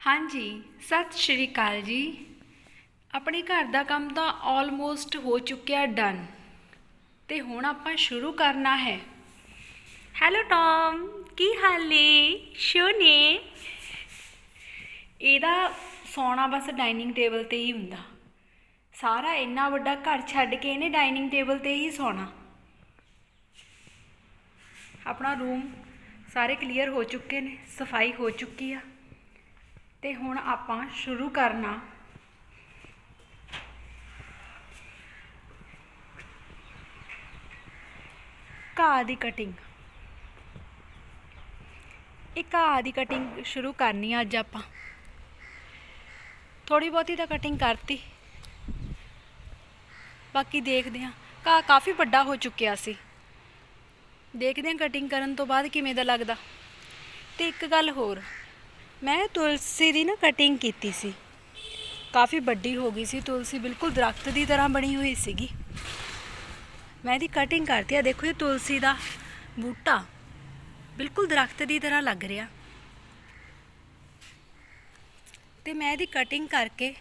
ਹਾਂਜੀ, ਸਤਿ ਸ਼੍ਰੀ ਅਕਾਲ ਜੀ। ਆਪਣੇ ਘਰ ਦਾ ਕੰਮ ਤਾਂ ਆਲਮੋਸਟ ਹੋ ਚੁੱਕਿਆ ਡਨ ਤੇ ਹੁਣ ਆਪਾਂ ਸ਼ੁਰੂ ਕਰਨਾ ਹੈ। ਹੈਲੋ ਟੌਮ ਕੀ ਹਾਲ ਨੇ? ਸ਼ੋਨੇ ਇਹਦਾ ਸੌਣਾ ਬਸ ਡਾਈਨਿੰਗ ਟੇਬਲ ਤੇ ਹੀ ਹੁੰਦਾ। ਸਾਰਾ ਇੰਨਾ ਵੱਡਾ ਘਰ ਛੱਡ ਕੇ ਇਹਨੇ ਡਾਈਨਿੰਗ ਟੇਬਲ ਤੇ ਹੀ ਸੌਣਾ। ਆਪਣਾ ਰੂਮ ਸਾਰੇ ਕਲੀਅਰ ਹੋ ਚੁੱਕੇ ਨੇ, ਸਫ਼ਾਈ ਹੋ ਚੁੱਕੀ ਆ। ਤੇ ਹੁਣ ਆਪਾਂ ਸ਼ੁਰੂ ਕਰਨਾ। ਘਾਹ ਦੀ ਕਟਿੰਗ ਇਹ ਘਾਹ ਦੀ ਕਟਿੰਗ ਸ਼ੁਰੂ ਕਰਨੀ ਆ ਅੱਜ ਆਪਾਂ। ਥੋੜੀ ਬਹੁਤੀ ਤਾਂ ਕਟਿੰਗ ਕਰਤੀ। ਬਾਕੀ ਦੇਖਦੇ ਹਾਂ। ਘਾਹ ਕਾਫੀ ਵੱਡਾ ਹੋ ਚੁੱਕਿਆ ਸੀ। ਦੇਖਦੇ ਹਾਂ ਕਟਿੰਗ ਕਰਨ ਤੋਂ ਬਾਅਦ ਕਿਵੇਂ ਦਾ ਲੱਗਦਾ। ਤੇ ਇੱਕ ਗੱਲ ਹੋਰ। ਮੈਂ ਤੁਲਸੀ ਦੀ ਨਾ ਕਟਿੰਗ ਕੀਤੀ ਸੀ। ਕਾਫੀ ਵੱਡੀ ਹੋ ਗਈ ਸੀ ਤੁਲਸੀ, ਬਿਲਕੁਲ ਦਰਖਤ ਦੀ ਤਰ੍ਹਾਂ ਬਣੀ ਹੋਈ ਸੀਗੀ। ਮੈਂ ਇਹਦੀ ਕਟਿੰਗ ਕਰਤੀ ਆ, ਦੇਖੋ ਇਹ ਤੁਲਸੀ ਦਾ ਬੂਟਾ, ਬਿਲਕੁਲ ਦਰਖਤ ਦੀ ਤਰ੍ਹਾਂ ਲੱਗ ਰਿਹਾ। ਤੇ ਮੈਂ ਇਹਦੀ ਕਟਿੰਗ ਕਰਕੇ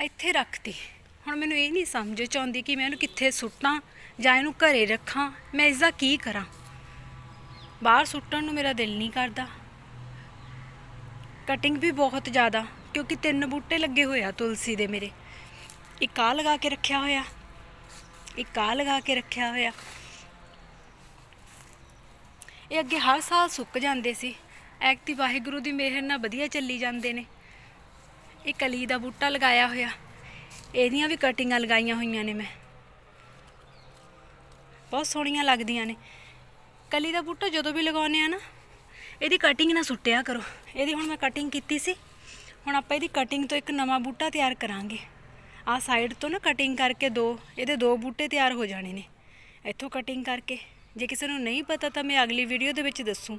ਇੱਥੇ ਰੱਖਤੀ। ਹੁਣ ਮੈਨੂੰ ਇਹ ਨਹੀਂ ਸਮਝ ਚ ਆਉਂਦੀ ਕਿ ਮੈਂ ਇਹਨੂੰ ਕਿੱਥੇ ਸੁੱਟਾਂ ਜਾਂ ਇਹਨੂੰ ਘਰੇ ਰੱਖਾਂ, ਮੈਂ ਇਸ ਦਾ ਕੀ ਕਰਾਂ। ਬਾਹਰ ਸੁੱਟਣ ਨੂੰ ਮੇਰਾ ਦਿਲ ਨਹੀਂ ਕਰਦਾ। ਕਟਿੰਗ ਵੀ ਬਹੁਤ ਜ਼ਿਆਦਾ, ਕਿਉਂਕਿ ਤਿੰਨ ਬੂਟੇ ਲੱਗੇ ਹੋਏ ਆ ਤੁਲਸੀ ਦੇ ਮੇਰੇ। ਇੱਕ ਆ ਲਗਾ ਕੇ ਰੱਖਿਆ ਹੋਇਆ, ਇੱਕ ਆ ਲਗਾ ਕੇ ਰੱਖਿਆ ਹੋਇਆ। ਇਹ ਅੱਗੇ ਹਰ ਸਾਲ ਸੁੱਕ ਜਾਂਦੇ ਸੀ। ਐਕਤੀ ਵਾਹਿਗੁਰੂ ਦੀ ਮਿਹਰ ਨਾਲ ਵਧੀਆ ਚੱਲੀ ਜਾਂਦੇ ਨੇ। ਇਹ ਕਲੀ ਦਾ ਬੂਟਾ ਲਗਾਇਆ ਹੋਇਆ। ਇਹਦੀਆਂ ਵੀ ਕਟਿੰਗਾਂ ਲਗਾਈਆਂ ਹੋਈਆਂ ਨੇ ਮੈਂ। ਬਹੁਤ ਸੋਹਣੀਆਂ ਲੱਗਦੀਆਂ ਨੇ। ਕਲੀ ਦਾ ਬੂਟਾ ਜਦੋਂ ਵੀ ਲਗਾਉਂਦੇ ਆ ਨਾ, ਇਹਦੀ ਕਟਿੰਗ ਨਾ ਸੁੱਟਿਆ ਕਰੋ। ਇਹਦੀ ਹੁਣ ਮੈਂ ਕਟਿੰਗ ਕੀਤੀ ਸੀ। ਹੁਣ ਆਪਾਂ ਇਹਦੀ ਕਟਿੰਗ ਤੋਂ ਇੱਕ ਨਵਾਂ ਬੂਟਾ ਤਿਆਰ ਕਰਾਂਗੇ। ਆਹ ਸਾਈਡ ਤੋਂ ਨਾ ਕਟਿੰਗ ਕਰਕੇ ਦੋ, ਇਹਦੇ ਦੋ ਬੂਟੇ ਤਿਆਰ ਹੋ ਜਾਣੇ ਨੇ। ਇੱਥੋਂ ਕਟਿੰਗ ਕਰਕੇ। ਜੇ ਕਿਸੇ ਨੂੰ ਨਹੀਂ ਪਤਾ ਤਾਂ ਮੈਂ ਅਗਲੀ ਵੀਡੀਓ ਦੇ ਵਿੱਚ ਦੱਸੂ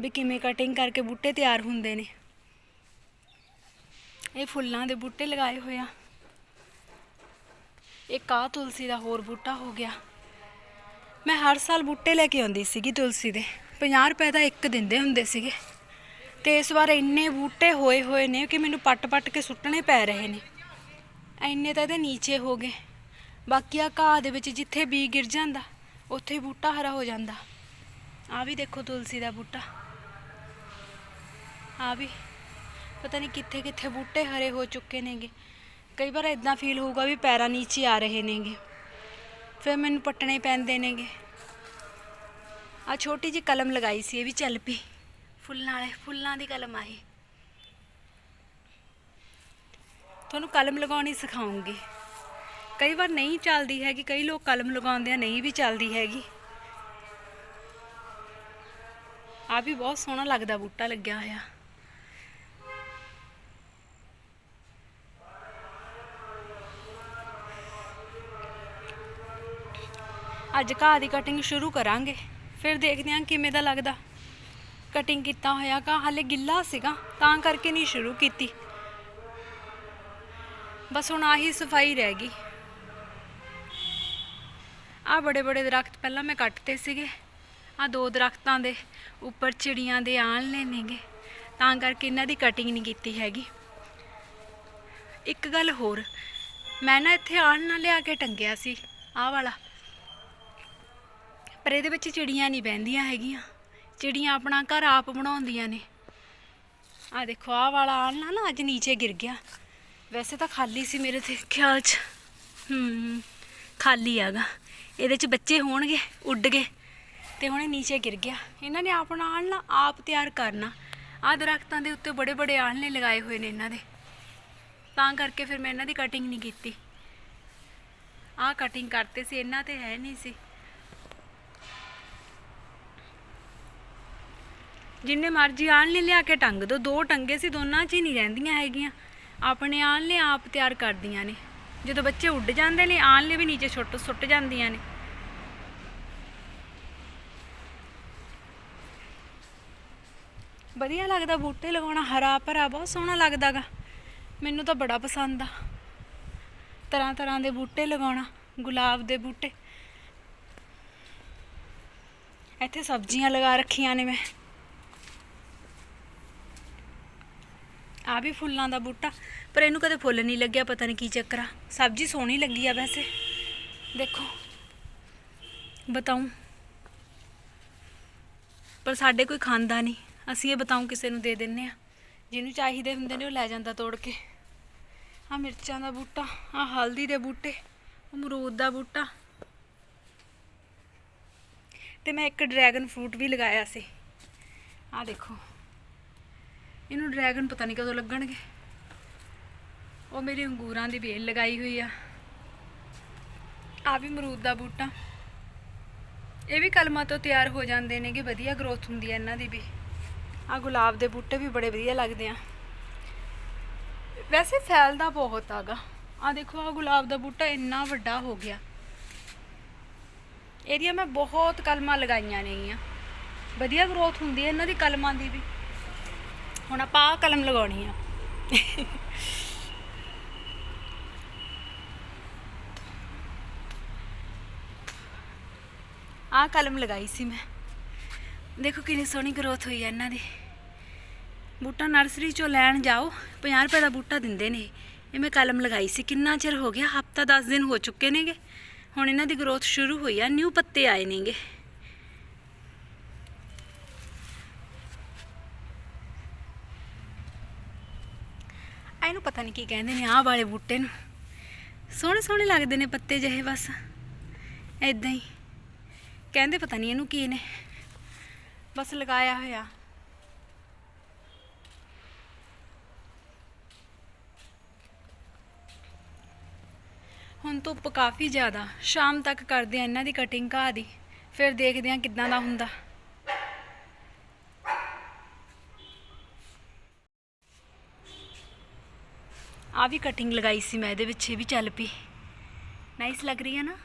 ਵੀ ਕਿਵੇਂ ਕਟਿੰਗ ਕਰਕੇ ਬੂਟੇ ਤਿਆਰ ਹੁੰਦੇ ਨੇ। ਇਹ ਫੁੱਲਾਂ ਦੇ ਬੂਟੇ ਲਗਾਏ ਹੋਏ ਆ। ਇੱਕ ਆ ਤੁਲਸੀ ਦਾ ਹੋਰ ਬੂਟਾ ਹੋ ਗਿਆ। ਮੈਂ ਹਰ ਸਾਲ ਬੂਟੇ ਲੈ ਕੇ ਆਉਂਦੀ ਸੀਗੀ ਤੁਲਸੀ ਦੇ। 50 ਰੁਪਏ ਦਾ ਇੱਕ ਦਿੰਦੇ ਹੁੰਦੇ ਸੀਗੇ। ਤੇ ਇਸ ਵਾਰ ਇੰਨੇ ਬੂਟੇ ਹੋਏ ਹੋਏ ਨੇ ਕਿ ਮੈਨੂੰ ਪੱਟ-ਪੱਟ ਕੇ ਸੁੱਟਣੇ ਪੈ ਰਹੇ ਨੇ। ਇੰਨੇ ਤਾਂ ਇਹਦੇ ਨੀਚੇ ਹੋ ਗਏ। ਬਾਕੀ ਆ ਘਾਹ ਦੇ ਵਿੱਚ ਜਿੱਥੇ ਬੀ ਗਿਰ ਜਾਂਦਾ, ਉੱਥੇ ਹੀ ਬੂਟਾ ਹਰਾ ਹੋ ਜਾਂਦਾ। ਆ ਵੀ ਦੇਖੋ ਤੁਲਸੀ ਦਾ ਬੂਟਾ। ਆ ਵੀ ਪਤਾ ਨਹੀਂ ਕਿੱਥੇ ਕਿੱਥੇ ਬੂਟੇ ਹਰੇ ਹੋ ਚੁੱਕੇ ਨੇਗੇ। ਕਈ ਵਾਰ ਇਦਾਂ ਫੀਲ ਹੋਊਗਾ ਵੀ ਪੈਰਾਂ ਨੀਚੇ ਆ ਰਹੇ ਨੇਗੇ। ਫਿਰ ਮੈਨੂੰ ਪੱਟਣੇ ਪੈਂਦੇ ਨੇਗੇ। ਆ ਛੋਟੀ ਜਿਹੀ ਕਲਮ ਲਗਾਈ ਸੀ, ਇਹ ਵੀ ਚੱਲ ਪਈ। ਫੁੱਲਾਂ ਵਾਲੇ, ਫੁੱਲਾਂ ਦੀ ਕਲਮ ਆਹੀ ਤੁਹਾਨੂੰ ਕਲਮ ਲਗਾਉਣੀ ਸਿਖਾਉਂਗੀ। ਕਈ ਵਾਰ ਨਹੀਂ ਚੱਲਦੀ ਹੈਗੀ, ਕਈ ਲੋਕ ਕਲਮ ਲਗਾਉਂਦੇ ਆ, ਨਹੀਂ ਵੀ ਚੱਲਦੀ ਹੈਗੀ। ਆ ਵੀ ਬਹੁਤ ਸੋਹਣਾ ਲੱਗਦਾ ਬੂਟਾ ਲੱਗਿਆ ਹੋਇਆ। ਅੱਜ ਘਾਹ ਦੀ ਕਟਿੰਗ ਸ਼ੁਰੂ ਕਰਾਂਗੇ। ਫਿਰ ਦੇਖਦੇ ਹਾਂ ਕਿਵੇਂ ਦਾ ਲੱਗਦਾ। ਕਟਿੰਗ ਕੀਤਾ ਹੋਇਆ ਘਾਹ ਹਲੇ ਗਿੱਲਾ ਸੀਗਾ, ਤਾਂ ਕਰਕੇ ਨਹੀਂ ਸ਼ੁਰੂ ਕੀਤੀ। ਬਸ ਹੁਣ ਆਹੀ ਸਫ਼ਾਈ ਰਹਿ ਗਈ। ਆ ਬੜੇ ਬੜੇ ਦਰਖਤ ਪਹਿਲਾਂ ਮੈਂ ਕੱਟਤੇ ਸੀਗੇ। ਆ ਦੋ ਦਰਖਤਾਂ ਦੇ ਉੱਪਰ ਚਿੜੀਆਂ ਦੇ ਆਲਣੇ ਨੇਗੇ। ਤਾਂ ਕਰਕੇ ਇਹਨਾਂ ਦੀ ਕਟਿੰਗ ਨਹੀਂ ਕੀਤੀ ਹੈਗੀ। ਇੱਕ ਗੱਲ ਹੋਰ, ਮੈਂ ਨਾ ਇੱਥੇ ਆਣ ਆਲਣਾ ਲਿਆ ਕੇ ਟੰਗਿਆ ਸੀ, ਆਹ ਵਾਲਾ। ਪਰ ਇਹਦੇ ਵਿੱਚ ਚਿੜੀਆਂ ਨਹੀਂ ਬਹਿੰਦੀਆਂ ਹੈਗੀਆਂ। ਚਿੜੀਆਂ ਆਪਣਾ ਘਰ ਆਪ ਬਣਾਉਂਦੀਆਂ ਨੇ। ਆ ਦੇਖੋ, ਆਹ ਵਾਲਾ ਆਲਣਾ ਨਾ ਅੱਜ ਨੀਚੇ ਗਿਰ ਗਿਆ। ਵੈਸੇ ਤਾਂ ਖਾਲੀ ਸੀ ਮੇਰੇ ਤੇ, ਖਿਆਲ 'ਚ। ਹੂੰ, ਖਾਲੀ ਆਗਾ ਇਹਦੇ 'ਚ ਬੱਚੇ ਹੋਣਗੇ, ਉੱਡ ਗਏ। ਤੇ ਹੁਣ ਇਹ ਨੀਚੇ ਗਿਰ ਗਿਆ। ਇਹਨਾਂ ਨੇ ਆਪਣਾ ਆਲਣਾ ਆਪ ਤਿਆਰ ਕਰਨਾ। ਆਹ ਦਰਖਤਾਂ ਦੇ ਉੱਤੇ ਬੜੇ ਬੜੇ ਆਲਣੇ ਲਗਾਏ ਹੋਏ ਨੇ ਇਹਨਾਂ ਦੇ। ਤਾਂ ਕਰਕੇ ਫਿਰ ਮੈਂ ਇਹਨਾਂ ਦੀ ਕਟਿੰਗ ਨਹੀਂ ਕੀਤੀ। ਆਹ ਕਟਿੰਗ ਕਰਤੇ ਸੀ, ਇਹਨਾਂ ਤੇ ਹੈ ਨਹੀਂ ਸੀ। ਜਿੰਨੇ ਮਰਜ਼ੀ ਆਲਣੇ ਲਿਆ ਕੇ ਟੰਗ ਦੋ ਦੋ ਟੰਗੇ ਸੀ, ਦੋਨਾਂ 'ਚ ਹੀ ਨਹੀਂ ਰਹਿੰਦੀਆਂ ਹੈਗੀਆਂ। ਆਪਣੇ ਆਲਣੇ ਆਪ ਤਿਆਰ ਕਰਦੀਆਂ ਨੇ। ਜਦੋਂ ਬੱਚੇ ਉੱਡ ਜਾਂਦੇ ਨੇ ਆਲਣੇ ਵੀ ਨੀਚੇ ਛੁੱਟ ਸੁੱਟ ਜਾਂਦੀਆਂ ਨੇ। ਵਧੀਆ ਲੱਗਦਾ ਬੂਟੇ ਲਗਾਉਣਾ, ਹਰਾ ਭਰਾ, ਬਹੁਤ ਸੋਹਣਾ ਲੱਗਦਾਗਾ। ਮੈਨੂੰ ਤਾਂ ਬੜਾ ਪਸੰਦ ਆ। ਤਰ੍ਹਾਂ ਤਰ੍ਹਾਂ ਦੇ ਬੂਟੇ ਲਗਾਉਣਾ, ਗੁਲਾਬ ਦੇ ਬੂਟੇ। ਇੱਥੇ ਸਬਜ਼ੀਆਂ ਲਗਾ ਰੱਖੀਆਂ ਨੇ ਮੈਂ। ਆ ਵੀ ਫੁੱਲਾਂ ਦਾ ਬੂਟਾ, ਪਰ ਇਹਨੂੰ ਕਦੇ ਫੁੱਲ ਨਹੀਂ ਲੱਗਿਆ, ਪਤਾ ਨਹੀਂ ਕੀ ਚੱਕਰ ਆ। ਸਬਜ਼ੀ ਸੋਹਣੀ ਲੱਗੀ ਆ ਵੈਸੇ। ਦੇਖੋ ਬਤਾਉਂ ਪਰ ਸਾਡੇ ਕੋਈ ਖਾਂਦਾ ਨਹੀਂ ਅਸੀਂ ਇਹ ਬਤਾਉਂ ਕਿਸੇ ਨੂੰ ਦੇ ਦਿੰਨੇ ਆ। ਜਿਹਨੂੰ ਚਾਹੀਦੇ ਹੁੰਦੇ ਨੇ ਉਹ ਲੈ ਜਾਂਦਾ ਤੋੜ ਕੇ। ਆ ਮਿਰਚਾਂ ਦਾ ਬੂਟਾ ਆ ਹਲਦੀ ਦੇ ਬੂਟੇ, ਅਮਰੂਦ ਦਾ ਬੂਟਾ। ਤੇ ਮੈਂ ਇੱਕ ਡਰੈਗਨ ਫਰੂਟ ਵੀ ਲਗਾਇਆ ਸੀ। ਆ ਦੇਖੋ। ਇਹਨੂੰ ਡਰੈਗਨ ਪਤਾ ਨਹੀਂ ਕਦੋਂ ਲੱਗਣਗੇ। ਉਹ ਮੇਰੀ ਅੰਗੂਰਾਂ ਦੀ ਵੇਲ ਲਗਾਈ ਹੋਈ ਆ। ਆ ਵੀ ਅਮਰੂਦ ਦਾ ਬੂਟਾ। ਇਹ ਵੀ ਕਲਮਾਂ ਤੋਂ ਤਿਆਰ ਹੋ ਜਾਂਦੇ ਨੇਗੇ ਵਧੀਆ ਗਰੋਥ ਹੁੰਦੀ ਹੈ ਇਹਨਾਂ ਦੀ ਵੀ। ਆ ਗੁਲਾਬ ਦੇ ਬੂਟੇ ਵੀ ਬੜੇ ਵਧੀਆ ਲੱਗਦੇ ਆ। ਵੈਸੇ ਫੈਲਦਾ ਬਹੁਤ ਆਗਾ। ਆ ਦੇਖੋ ਆ ਗੁਲਾਬ ਦਾ ਬੂਟਾ ਇੰਨਾ ਵੱਡਾ ਹੋ ਗਿਆ। ਇਹਦੀਆਂ ਮੈਂ ਬਹੁਤ ਕਲਮਾਂ ਲਗਾਈਆਂ ਨੇਗੀਆਂ। ਵਧੀਆ ਗਰੋਥ ਹੁੰਦੀ ਹੈ ਇਹਨਾਂ ਦੀ ਕਲਮਾਂ ਦੀ ਵੀ। ਹੁਣ ਆਪਾਂ ਆਹ ਕਲਮ ਲਗਾਉਣੀ ਆ। ਆਹ ਕਲਮ ਲਗਾਈ ਸੀ ਮੈਂ। ਦੇਖੋ ਕਿੰਨੀ ਸੋਹਣੀ ਗਰੋਥ ਹੋਈ ਹੈ ਇਹਨਾਂ ਦੀ। ਬੂਟਾ ਨਰਸਰੀ ਚੋਂ ਲੈਣ ਜਾਓ 50 ਰੁਪਏ ਦਾ ਬੂਟਾ ਦਿੰਦੇ ਨੇ ਇਹ। ਮੈਂ ਕਲਮ ਲਗਾਈ ਸੀ, ਕਿੰਨਾ ਚਿਰ ਹੋ ਗਿਆ? ਹਫਤਾ 10 ਦਿਨ ਹੋ ਚੁੱਕੇ ਨੇਗੇ। ਹੁਣ ਇਹਨਾਂ ਦੀ ਗਰੋਥ ਸ਼ੁਰੂ ਹੋਈ ਆ, ਨਿਊ ਪੱਤੇ ਆਏ ਨੇਗੇ। ਇਹਨੂੰ ਪਤਾ ਨਹੀਂ ਕੀ ਕਹਿੰਦੇ ਨੇ, ਆਹ ਵਾਲੇ ਬੂਟੇ ਨੂੰ। ਸੋਹਣੇ ਸੋਹਣੇ ਲੱਗਦੇ ਨੇ ਪੱਤੇ ਜਿਹੇ ਬਸ ਐਦਾਂ ਹੀ। ਕਹਿੰਦੇ ਪਤਾ ਨਹੀਂ ਇਹਨੂੰ ਕੀ ਨੇ। ਬਸ ਲਗਾਇਆ ਹੋਇਆ। ਹੁਣ ਧੁੱਪ ਕਾਫੀ ਜ਼ਿਆਦਾ, ਸ਼ਾਮ ਤੱਕ ਕਰਦੇ ਆ ਇਹਨਾਂ ਦੀ ਕਟਿੰਗ ਘਾਹ ਦੀ। ਫਿਰ ਦੇਖਦੇ ਆ ਕਿੱਦਾਂ ਦਾ ਹੁੰਦਾ। ਆ ਵੀ ਕਟਿੰਗ ਲਗਾਈ ਸੀ ਮੈਂ, ਇਹਦੇ ਵਿੱਚ ਇਹ ਵੀ ਚੱਲ ਪਈ। ਨਾਈਸ ਲੱਗ ਰਹੀ ਹੈ ਨਾ?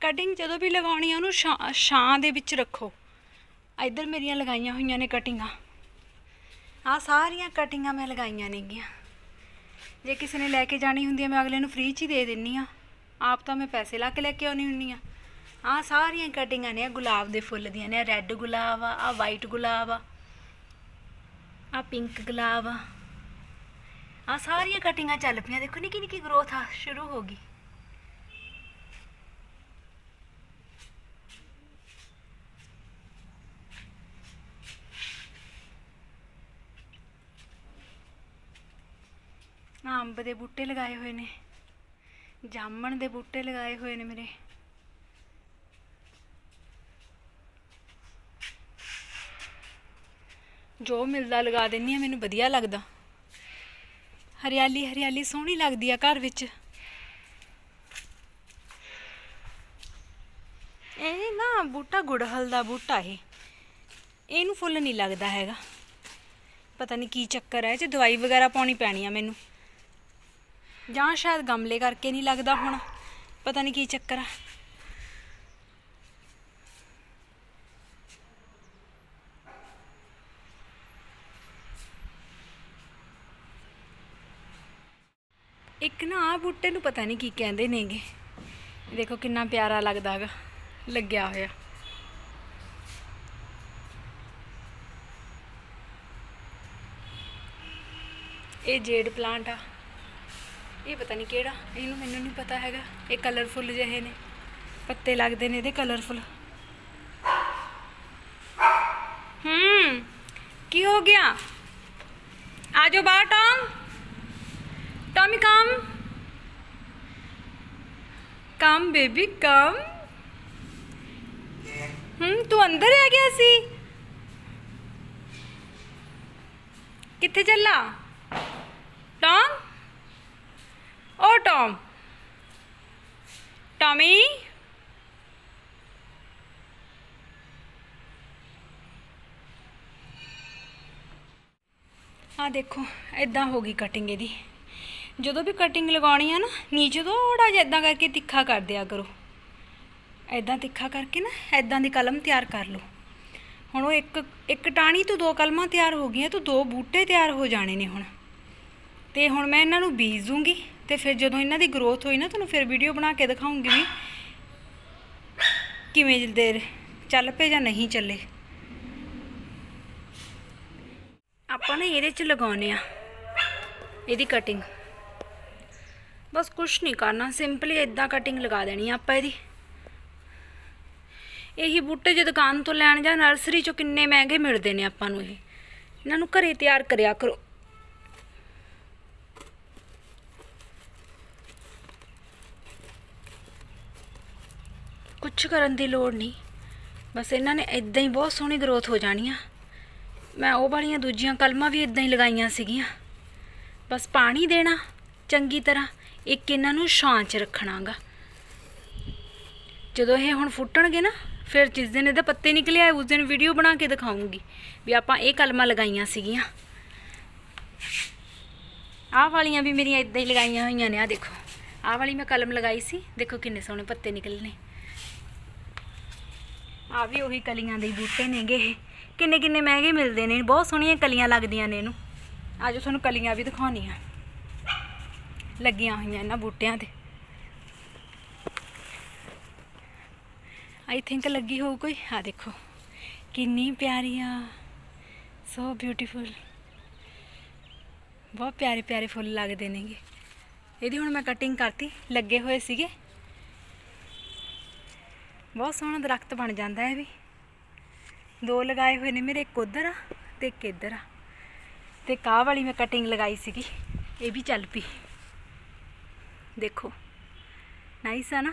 ਕਟਿੰਗ ਜਦੋਂ ਵੀ ਲਗਾਉਣੀ ਆ, ਉਹਨੂੰ ਛਾਂ- ਛਾਂ ਦੇ ਵਿੱਚ ਰੱਖੋ। ਇੱਧਰ ਮੇਰੀਆਂ ਲਗਾਈਆਂ ਹੋਈਆਂ ਨੇ ਕਟਿੰਗਾਂ ਆ ਸਾਰੀਆਂ ਕਟਿੰਗਾਂ ਮੈਂ ਲਗਾਈਆਂ ਨੇਗੀਆਂ। ਜੇ ਕਿਸੇ ਨੇ ਲੈ ਕੇ ਜਾਣੀ ਹੁੰਦੀ ਹੈ ਮੈਂ ਅਗਲੇ ਨੂੰ ਫ੍ਰੀ 'ਚ ਹੀ ਦੇ ਦਿੰਨੀ ਆ। ਆਪ ਤਾਂ ਮੈਂ ਪੈਸੇ ਲਾ ਕੇ ਲੈ ਕੇ ਆਉਣੀ ਹੁੰਨੀ ਆ। ਆ ਸਾਰੀਆਂ ਕਟਿੰਗਾਂ ਨੇ ਗੁਲਾਬ ਦੇ ਫੁੱਲ ਦੀਆਂ ਨੇ ਰੈੱਡ ਗੁਲਾਬ ਆ ਆ ਵਾਈਟ ਗੁਲਾਬ ਆ ਆ ਪਿੰਕ ਗੁਲਾਬ ਆ। ਆ ਸਾਰੀਆਂ ਕਟਿੰਗਾਂ ਚੱਲ ਪਈਆਂ, ਦੇਖੋ ਨਿੱਕੀ ਨਿੱਕੀ ਗਰੋਥ ਆ, ਸ਼ੁਰੂ ਹੋ ਗਈ। ਅੰਬ ਦੇ ਬੂਟੇ ਲਗਾਏ ਹੋਏ ਨੇ, ਜਾਮਣ ਦੇ ਬੂਟੇ ਲਗਾਏ ਹੋਏ ਨੇ ਮੇਰੇ। ਜੋ ਮਿਲਦਾ ਲਗਾ ਦਿੰਨੀ ਆ, ਮੈਨੂੰ ਵਧੀਆ ਲੱਗਦਾ। ਹਰਿਆਲੀ ਹਰਿਆਲੀ ਸੋਹਣੀ ਲੱਗਦੀ ਆ ਘਰ ਵਿੱਚ। ਇਹ ਨਾ ਬੂਟਾ ਗੁੜਹਲ ਦਾ ਬੂਟਾ ਇਹ। ਇਹਨੂੰ ਫੁੱਲ ਨਹੀਂ ਲੱਗਦਾ ਹੈਗਾ। ਪਤਾ ਨਹੀਂ ਕੀ ਚੱਕਰ ਹੈ ਜੇ ਦਵਾਈ ਵਗੈਰਾ ਪਾਉਣੀ ਪੈਣੀ ਆ ਮੈਨੂੰ। ਜਾਂ ਸ਼ਾਇਦ ਗਮਲੇ ਕਰਕੇ ਨਹੀਂ ਲੱਗਦਾ ਹੁਣ। ਪਤਾ ਨਹੀਂ ਕੀ ਚੱਕਰ ਆ। ਇੱਕ ਨਾ ਆ ਬੂਟੇ ਨੂੰ ਪਤਾ ਨਹੀਂ ਕੀ ਕਹਿੰਦੇ ਨੇਗੇ। ਦੇਖੋ ਕਿੰਨਾ ਪਿਆਰਾ ਲੱਗਦਾ ਹੈਗਾ, ਲੱਗਿਆ ਹੋਇਆ। ਇਹ ਜੇਡ ਪਲਾਂਟ ਆ। ਇਹ ਪਤਾ ਨਹੀਂ ਕਿਹੜਾ, ਇਹਨੂੰ ਮੈਨੂੰ ਨਹੀਂ ਪਤਾ ਹੈਗਾ। ਇਹ ਕਲਰਫੁੱਲ ਜਿਹੇ ਨੇ। ਪੱਤੇ ਲੱਗਦੇ ਨੇ ਇਹਦੇ ਕਲਰਫੁੱਲ ਹੂੰ, ਕੀ ਹੋ ਗਿਆ? ਆ ਜਾਓ ਬਾਹਰ Tom mommy come come baby come हम्म तू अंदर आ गया सी। कितने चला टॉम? ओ, टॉम। टॉमी? हाँ देखो इदा होगी कटिंग दी ਜਦੋਂ ਵੀ ਕਟਿੰਗ ਲਗਾਉਣੀ ਆ ਨਾ, ਨੀਚੇ ਥੋੜਾ ਜਿਹਾ ਇਦਾਂ ਕਰਕੇ ਤਿੱਖਾ ਕਰ ਦਿਆ ਕਰੋ। ਇਦਾਂ ਤਿੱਖਾ ਕਰਕੇ ਨਾ ਇਦਾਂ ਦੀ ਕਲਮ ਤਿਆਰ ਕਰ ਲਓ। ਹੁਣ ਉਹ ਇੱਕ ਇੱਕ ਟਾਣੀ ਤੋਂ ਦੋ ਕਲਮਾਂ ਤਿਆਰ ਹੋ ਗਈਆਂ ਤੋਂ ਦੋ ਬੂਟੇ ਤਿਆਰ ਹੋ ਜਾਣੇ ਨੇ ਹੁਣ। ਤੇ ਹੁਣ ਮੈਂ ਇਹਨਾਂ ਨੂੰ ਬੀਜ ਦੂੰਗੀ ਤੇ ਫਿਰ ਜਦੋਂ ਇਹਨਾਂ ਦੀ ਗਰੋਥ ਹੋਈ ਨਾ, ਤੁਹਾਨੂੰ ਫਿਰ ਵੀਡੀਓ ਬਣਾ ਕੇ ਦਿਖਾਉਂਗੀ ਵੀ ਕਿਵੇਂ ਦੇਰ ਚੱਲ ਪਏ ਜਾਂ ਨਹੀਂ ਚੱਲੇ। ਆਪਾਂ ਨਾ ਇਹਦੇ ਚ ਲਗਾਉਨੇ ਆ ਇਹਦੀ ਕਟਿੰਗ ਬਸ ਕੁਛ ਨਹੀਂ ਕਰਨਾ ਸਿੰਪਲੀ ਇਦਾਂ ਕਟਿੰਗ ਲਗਾ ਦੇਣੀ ਆਪਾਂ ਇਹਦੀ। ਇਹੀ ਬੂਟੇ ਜੇ ਦੁਕਾਨ ਤੋਂ ਲੈਣ ਜਾਂ ਨਰਸਰੀ ਚੋਂ ਕਿੰਨੇ ਮਹਿੰਗੇ ਮਿਲਦੇ ਨੇ ਆਪਾਂ ਨੂੰ ਇਹ। ਇਹਨਾਂ ਨੂੰ ਘਰੇ ਤਿਆਰ ਕਰਿਆ ਕਰੋ। ਕੁਛ ਕਰਨ ਦੀ ਲੋੜ ਨਹੀਂ। ਬਸ ਇਹਨਾਂ ਨੇ ਇਦਾਂ ਹੀ ਬਹੁਤ ਸੋਹਣੀ ਗਰੋਥ ਹੋ ਜਾਣੀ ਆ। ਮੈਂ ਉਹ ਵਾਲੀਆਂ ਦੂਜੀਆਂ ਕਲਮਾਂ ਵੀ ਇਦਾਂ ਹੀ ਲਗਾਈਆਂ ਸੀਗੀਆਂ। ਬਸ ਪਾਣੀ ਦੇਣਾ, ਚੰਗੀ ਤਰ੍ਹਾਂ। ਇੱਕ ਇਹਨਾਂ ਨੂੰ ਛਾਂ 'ਚ ਰੱਖਣਾਗਾ। ਜਦੋਂ ਇਹ ਹੁਣ ਫੁੱਟਣਗੇ ਨਾ, ਫਿਰ ਜਿਸ ਦਿਨ ਇਹਦੇ ਪੱਤੇ ਨਿਕਲੇ ਆਏ ਉਸ ਦਿਨ ਵੀਡੀਓ ਬਣਾ ਕੇ ਦਿਖਾਉਂਗੀ ਵੀ ਆਪਾਂ ਇਹ ਕਲਮਾਂ ਲਗਾਈਆਂ ਸੀਗੀਆਂ। ਆਹ ਵਾਲੀਆਂ ਵੀ ਮੇਰੀਆਂ ਇਦਾਂ ਹੀ ਲਗਾਈਆਂ ਹੋਈਆਂ ਨੇ ਆ ਦੇਖੋ। ਆਹ ਵਾਲੀ ਮੈਂ ਕਲਮ ਲਗਾਈ ਸੀ, ਦੇਖੋ ਕਿੰਨੇ ਸੋਹਣੇ ਪੱਤੇ ਨਿਕਲੇ ਨੇ। ਆ ਵੀ ਉਹੀ ਕਲੀਆਂ ਦੇ ਬੂਟੇ ਨੇਗੇ ਇਹ। ਕਿੰਨੇ ਕਿੰਨੇ ਮਹਿੰਗੇ ਮਿਲਦੇ ਨੇ, ਬਹੁਤ ਸੋਹਣੀਆਂ ਕਲੀਆਂ ਲੱਗਦੀਆਂ ਨੇ ਇਹਨੂੰ। ਅੱਜ ਤੁਹਾਨੂੰ ਕਲੀਆਂ ਵੀ ਦਿਖਾਉਣੀ ਆ ਲੱਗੀਆਂ ਹੋਈਆਂ ਇਹਨਾਂ ਬੂਟਿਆਂ ਤੇ। ਆਈ ਥਿੰਕ ਲੱਗੀ ਹੋਊ ਕੋਈ। ਆ ਦੇਖੋ, ਕਿੰਨੀ ਪਿਆਰੀ ਆ ਸੋ ਬਿਊਟੀਫੁਲ ਬਹੁਤ ਪਿਆਰੇ ਪਿਆਰੇ ਫੁੱਲ ਲੱਗਦੇ ਨੇਗੇ। ਇਹਦੀ ਹੁਣ ਮੈਂ ਕਟਿੰਗ ਕਰਤੀ, ਲੱਗੇ ਹੋਏ ਸੀਗੇ। ਬਹੁਤ ਸੋਹਣਾ ਦਰਖਤ ਬਣ ਜਾਂਦਾ ਹੈ ਵੀ। ਦੋ ਲਗਾਏ ਹੋਏ ਨੇ ਮੇਰੇ, ਇੱਕ ਉਧਰ ਆ ਤੇ ਇੱਕ ਇੱਧਰ ਆ। ਤੇ ਕਾਹ ਵਾਲੀ ਮੈਂ ਕਟਿੰਗ ਲਗਾਈ ਸੀਗੀ, ਇਹ ਵੀ ਚੱਲ ਪਈ। ਦੇਖੋ। ਨਾਈਸ ਆ ਨਾ?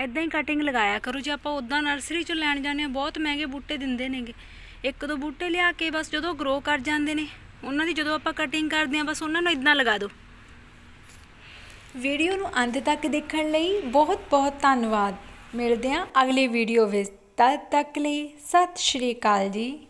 ਇਦਾਂ ਹੀ ਕਟਿੰਗ ਲਗਾਇਆ ਕਰੋ। ਜੇ ਆਪਾਂ ਉਦਾਂ ਨਰਸਰੀ ਚੋਂ ਲੈਣ ਜਾਂਦੇ ਆ ਬਹੁਤ ਮਹਿੰਗੇ ਬੂਟੇ ਦਿੰਦੇ ਨੇਗੇ। ਇੱਕ ਦੋ ਬੂਟੇ ਲਿਆ ਕੇ ਬਸ ਜਦੋਂ ਗਰੋ ਕਰ ਜਾਂਦੇ ਨੇ, ਉਹਨਾਂ ਦੀ ਜਦੋਂ ਆਪਾਂ ਕਟਿੰਗ ਕਰਦੇ ਆ ਬਸ ਉਹਨਾਂ ਨੂੰ ਇਦਾਂ ਲਗਾ ਦਿਓ। ਵੀਡੀਓ ਨੂੰ ਅੰਤ ਤੱਕ ਦੇਖਣ ਲਈ ਬਹੁਤ ਬਹੁਤ ਧੰਨਵਾਦ। ਮਿਲਦੇ ਹਾਂ ਅਗਲੀ ਵੀਡੀਓ ਵਿੱਚ। ਤਦ ਤੱਕ ਲਈ ਸਤਿ ਸ਼੍ਰੀ ਅਕਾਲ ਜੀ।